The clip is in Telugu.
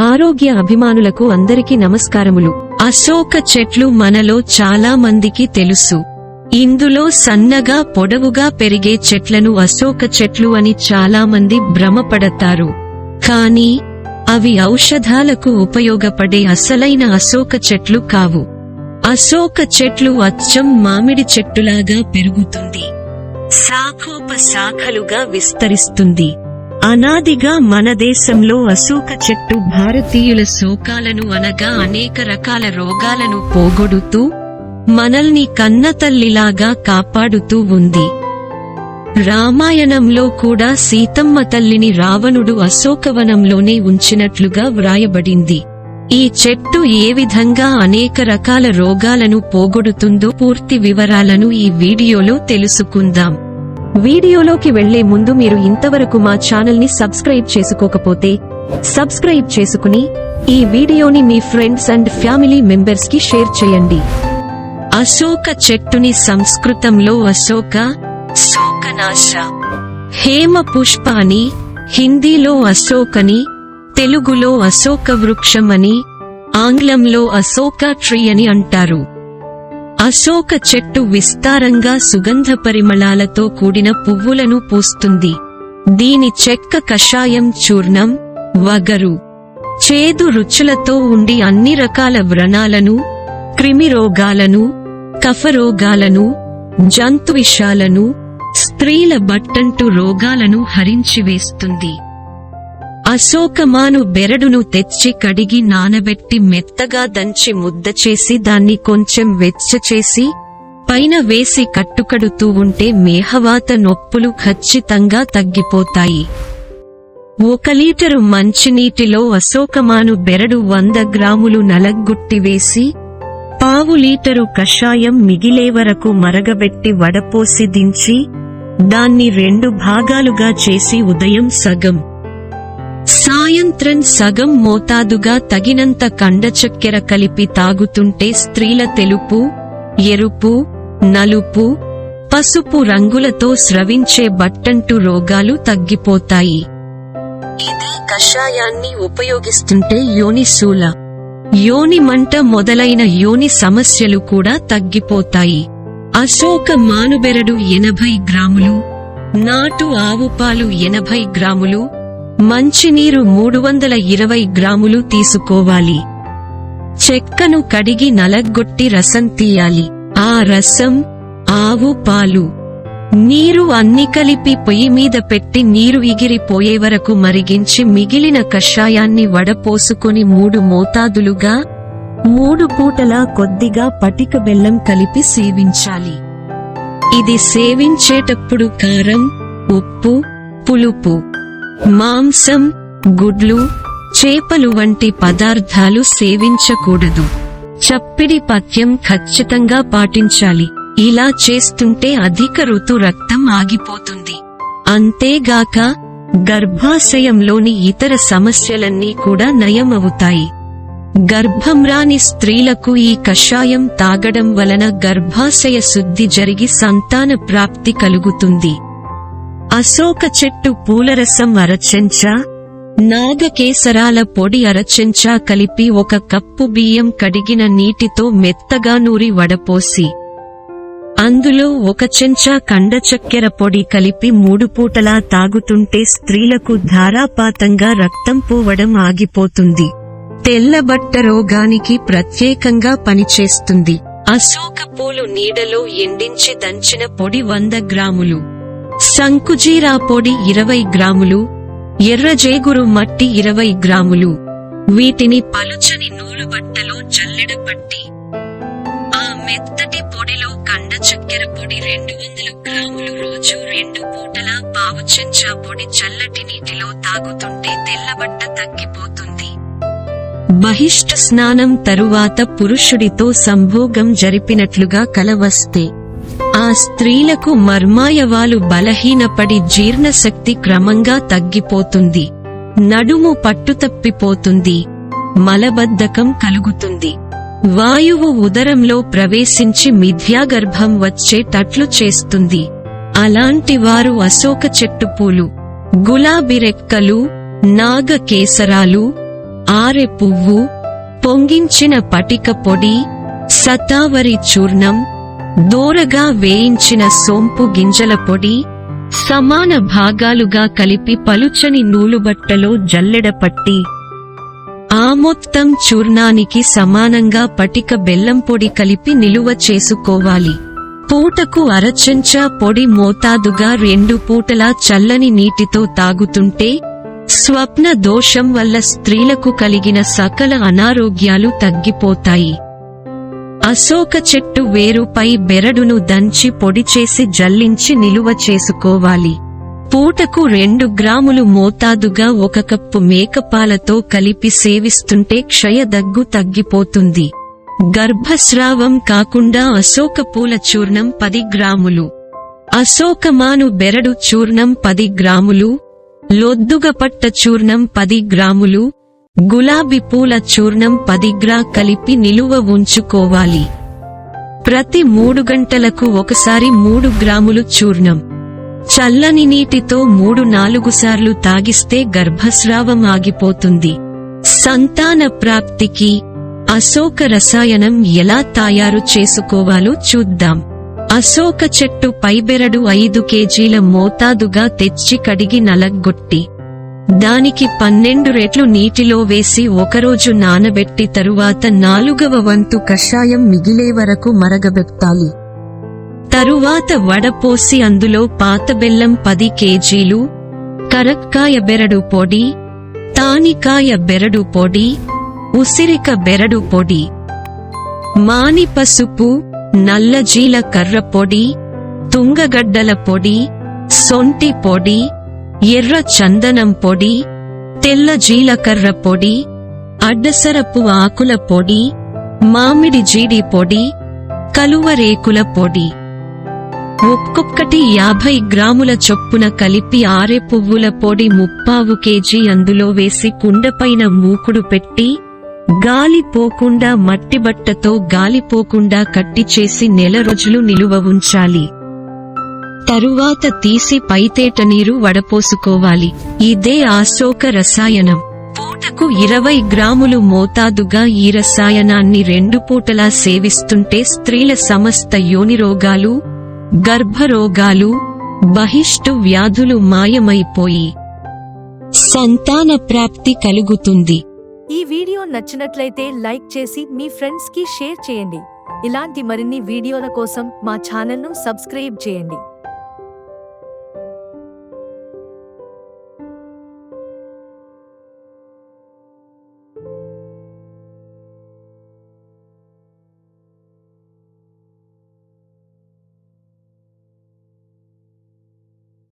ఆరోగ్య అభిమానులకు అందరికీ నమస్కారములు. అశోక చెట్లు మనలో చాలా మందికి తెలుసు. ఇందులో సన్నగా పొడవుగా పెరిగే చెట్లను అశోక చెట్లు అని చాలా మంది భ్రమపడతారు. కానీ అవి ఔషధాలకు ఉపయోగపడే అసలైన అశోక చెట్లు కావు. అశోక చెట్లు అచ్చం మామిడి చెట్టులాగా పెరుగుతుంది. శాఖోపశాఖలుగా విస్తరిస్తుంది. అనాదిగా మన దేశంలో అశోక చెట్టు భారతీయుల శోకాలను అనగా అనేక రకాల రోగాలను పోగొడుతూ మనల్ని కన్నతల్లిలాగా కాపాడుతూ ఉంది. రామాయణంలో కూడా సీతమ్మ తల్లిని రావణుడు అశోకవనంలోనే ఉంచినట్లుగా వ్రాయబడింది. ఈ చెట్టు ఏ విధంగా అనేక రకాల రోగాలను పోగొడుతుందో పూర్తి వివరాలను ఈ వీడియోలో తెలుసుకుందాం. వీడియోలోకి వెళ్ళే ముందు మీరు ఇంతవరకు మా ఛానల్ని సబ్స్క్రైబ్ చేసుకోకపోతే సబ్స్క్రైబ్ చేసుకుని ఈ వీడియోని మీ ఫ్రెండ్స్ అండ్ ఫ్యామిలీ మెంబర్స్కి షేర్ చేయండి. అశోక చెట్టుని సంస్కృతంలో అశోక శోకనాశ. హేమ పుష్ప అని హిందీలో అశోకని తెలుగులో అశోక వృక్షం అని ఆంగ్లంలో అశోక ట్రీ అని అంటారు. అశోక చెట్టు విస్తారంగా సుగంధ పరిమళాలతో కూడిన పువ్వులను పూస్తుంది. దీని చెక్క కషాయం చూర్ణం వగరు చేదు రుచులతో ఉండి అన్ని రకాల వ్రణాలను క్రిమిరోగాలను కఫరోగాలను జంతువిషాలను స్త్రీల బట్టంటు రోగాలను హరించివేస్తుంది. అశోకమాను బెరడును తెచ్చి కడిగి నానబెట్టి మెత్తగా దంచి ముద్ద చేసి దాన్ని కొంచెం వెచ్చచేసి పైన వేసి కట్టుకడుతూ ఉంటే మేహవాత నొప్పులు ఖచ్చితంగా తగ్గిపోతాయి. ఒక లీటరు మంచినీటిలో అశోకమాను బెరడు వంద గ్రాములు నలగ్గుట్టి వేసి పావు లీటరు కషాయం మిగిలే వరకు మరగబెట్టి వడపోసి దించి దాన్ని రెండు భాగాలుగా చేసి ఉదయం సగం సాయంత్రం సగం మోతాదుగా తగినంత కండచక్కెర కలిపి తాగుతుంటే స్త్రీల తెలుపు ఎరుపు నలుపు పసుపు రంగులతో స్రవించే బట్టంటు రోగాలు తగ్గిపోతాయి. ఇదే కషాయాన్ని ఉపయోగిస్తుంటే యోనిశూల యోని మంట మొదలైన యోని సమస్యలు కూడా తగ్గిపోతాయి. అశోక మానుబెరడు ఎనభై గ్రాములు నాటు ఆవుపాలు ఎనభై గ్రాములు మంచినీరు మూడు వందల ఇరవై గ్రాములు తీసుకోవాలి. చెక్కను కడిగి నలగొట్టి రసం తీయాలి. ఆ రసం ఆవు పాలు. నీరు అన్ని కలిపి పొయ్యి మీద పెట్టి నీరు ఇగిరిపోయే వరకు మరిగించి మిగిలిన కషాయాన్ని వడపోసుకొని మూడు మోతాదులుగా మూడు పూటలా కొద్దిగా పటిక బెల్లం కలిపి సేవించాలి. ఇది సేవించేటప్పుడు కారం ఉప్పు పులుపు. మాంసం గుడ్లు చేపలు వంటి పదార్థాలు సేవించకూడదు. చప్పిడి పథ్యం ఖచ్చితంగా పాటించాలి. ఇలా చేస్తుంటే అధిక ఋతు రక్తం ఆగిపోతుంది. అంతేగాక గర్భాశయంలోని ఇతర సమస్యలన్నీ కూడా నయమవుతాయి. గర్భం రాని స్త్రీలకు ఈ కషాయం తాగడం వలన గర్భాశయ శుద్ధి జరిగి సంతాన ప్రాప్తి కలుగుతుంది. అశోక చెట్టు పూలరసం అరచెంచా? నాగకేసరాల పొడి అరచెంచా కలిపి ఒక కప్పు బియ్యం కడిగిన నీటితో మెత్తగా నూరి వడపోసి అందులో ఒక చెంచా కండ చక్కెర పొడి కలిపి మూడు పూటలా తాగుతుంటే స్త్రీలకు ధారాపాతంగా రక్తం పోవడం ఆగిపోతుంది. తెల్లబట్ట రోగానికి ప్రత్యేకంగా పనిచేస్తుంది. అశోక పూలు నీడలో ఎండించి దంచిన పొడి వంద గ్రాములు. శంకుజీరా పొడి ఇరవై గ్రాములు ఎర్రజేగురు మట్టి ఇరవై గ్రాములు వీటిని పలుచని నూలు బట్టలో జల్లెడ పట్టి ఆ మెత్తటి పొడిలో కండ చక్కెర పొడి రెండు వందల గ్రాములు రోజు రెండు పూటలా పావు చెంచా పొడి చల్లటి నీటిలో తాగుతుంటే తెల్లబట్ట తగ్గిపోతుంది. బహిష్ట స్నానం తరువాత పురుషుడితో సంభోగం జరిపినట్లుగా కలవస్తే ఆ స్త్రీలకు మర్మాయవాలు బలహీనపడి జీర్ణశక్తి క్రమంగా తగ్గిపోతుంది. నడుము పట్టుతప్పిపోతుంది. మలబద్ధకం కలుగుతుంది. వాయువు ఉదరంలో ప్రవేశించి మిథ్యాగర్భం వచ్చేటట్లు చేస్తుంది. అలాంటి వారు అశోక చెట్టు పూలు గులాబీ నాగ కేసరాలు ఆరె పువ్వు పొంగించిన పటిక పొడి సతావరి చూర్ణం దూరగా వేయించిన సోంపు గింజల పొడి సమాన భాగాలుగా కలిపి పలుచని నూలుబట్టలో జల్లెడ పట్టి ఆ మొత్తం చూర్ణానికి సమానంగా పటిక బెల్లం పొడి కలిపి నిలువ చేసుకోవాలి. పూటకు అరచెంచా పొడి మోతాదుగా రెండు పూటలా చల్లని నీటితో తాగుతుంటే స్వప్న దోషం వల్ల స్త్రీలకు కలిగిన సకల అనారోగ్యాలు తగ్గిపోతాయి. అశోక చెట్టు వేరుపై బెరడును దంచి పొడి చేసి జల్లించి నిలువ చేసుకోవాలి. పూటకు రెండు గ్రాములు మోతాదుగా ఒక కప్పు మేకపాలతో కలిపి సేవిస్తుంటే క్షయదగ్గు తగ్గిపోతుంది. గర్భస్రావం కాకుండా అశోక పూల చూర్ణం పది గ్రాములు. అశోకమాను బెరడు చూర్ణం పది గ్రాములు. లొద్దుగపట్ట చూర్ణం పది గ్రాములు. గులాబీ పూల చూర్ణం పది గ్రా కలిపి నిలువ ఉంచుకోవాలి. ప్రతి మూడు గంటలకు ఒకసారి మూడు గ్రాములు చూర్ణం. చల్లని నీటితో మూడు నాలుగు సార్లు తాగిస్తే గర్భస్రావం ఆగిపోతుంది. సంతాన ప్రాప్తికి అశోక రసాయనం ఎలా తయారు చేసుకోవాలో చూద్దాం. అశోక చెట్టు పైబెరడు ఐదు కేజీల మోతాదుగా తెచ్చి కడిగి నలగొట్టి దానికి పన్నెండు రెట్లు నీటిలో వేసి ఒకరోజు నానబెట్టి తరువాత నాలుగవ వంతు కషాయం మిగిలే వరకు మరగబెట్టాలి. తరువాత వడపోసి అందులో పాతబెల్లం పది కేజీలు కరక్కాయ బెరడు పొడి తానికాయ బెరడు పొడి ఉసిరిక బెరడు పొడి మాని పసుపు నల్ల జీలకర్ర పొడి తుంగగడ్డల పొడి సొంటి పొడి ఎర్ర చందనం పొడి తెల్ల జీలకర్ర పొడి అడ్డసరపు ఆకుల పొడి మామిడి జీడి పొడి కలువరేకుల పొడి. ఒక్కొక్కటి యాభై గ్రాముల చొప్పున కలిపి ఆరె పువ్వుల పొడి ముప్పావు కేజీ అందులో వేసి కుండపైన మూకుడు పెట్టి గాలి పోకుండా మట్టి బట్టతో గాలిపోకుండా కట్టి చేసి నెల రోజులు నిలువ ఉంచాలి. తరువాత తీసి పైతేట నీరు వడపోసుకోవాలి. ఇదే ఆశోక రసాయనం. పూటకు ఇరవై గ్రాములు మోతాదుగా ఈ రసాయనాన్ని రెండు పూటలా సేవిస్తుంటే స్త్రీల సమస్త యోని రోగాలు గర్భరోగాలు బహిష్టు వ్యాధులు మాయమైపోయి సంతాన ప్రాప్తి కలుగుతుంది. ఈ వీడియో నచ్చినట్లయితే లైక్ చేసి మీ ఫ్రెండ్స్కి షేర్ చేయండి. ఇలాంటి మరిన్ని వీడియోల కోసం మా ఛానల్ను సబ్స్క్రైబ్ చేయండి.